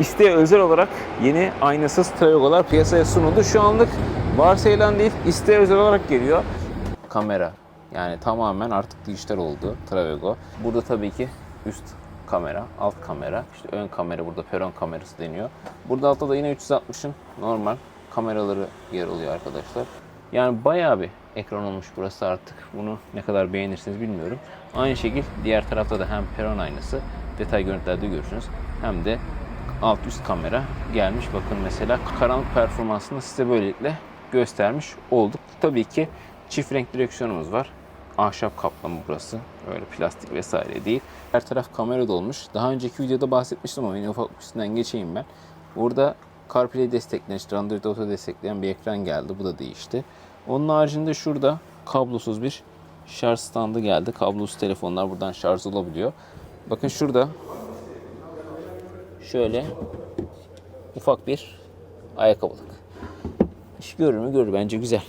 İsteğe özel olarak yeni aynasız Travego'lar piyasaya sunuldu. Şu anlık varsayılan değil, isteğe özel olarak geliyor. Kamera. Yani tamamen artık dijital oldu Travego. Burada tabii ki üst kamera, alt kamera, işte ön kamera burada peron kamerası deniyor. Burada altta da yine 360'ın normal kameraları yer alıyor arkadaşlar. Yani bayağı bir ekran olmuş burası artık. Bunu ne kadar beğenirsiniz bilmiyorum. Aynı şekil diğer tarafta da hem peron aynası detay görüntülerde görürsünüz hem de alt üst kamera gelmiş. Bakın mesela karanlık performansını size böylelikle göstermiş olduk. Tabii ki çift renk direksiyonumuz var. Ahşap kaplama burası. Öyle plastik vesaire değil. Her taraf kamera dolmuş. Daha önceki videoda bahsetmiştim ama yine ufak üstünden geçeyim ben. Burada CarPlay destekleyen, işte Android Auto destekleyen bir ekran geldi. Bu da değişti. Onun haricinde şurada kablosuz bir şarj standı geldi. Kablosuz telefonlar buradan şarj olabiliyor. Bakın şurada şöyle ufak bir ayakkabılık. İş görür mü görür bence güzel.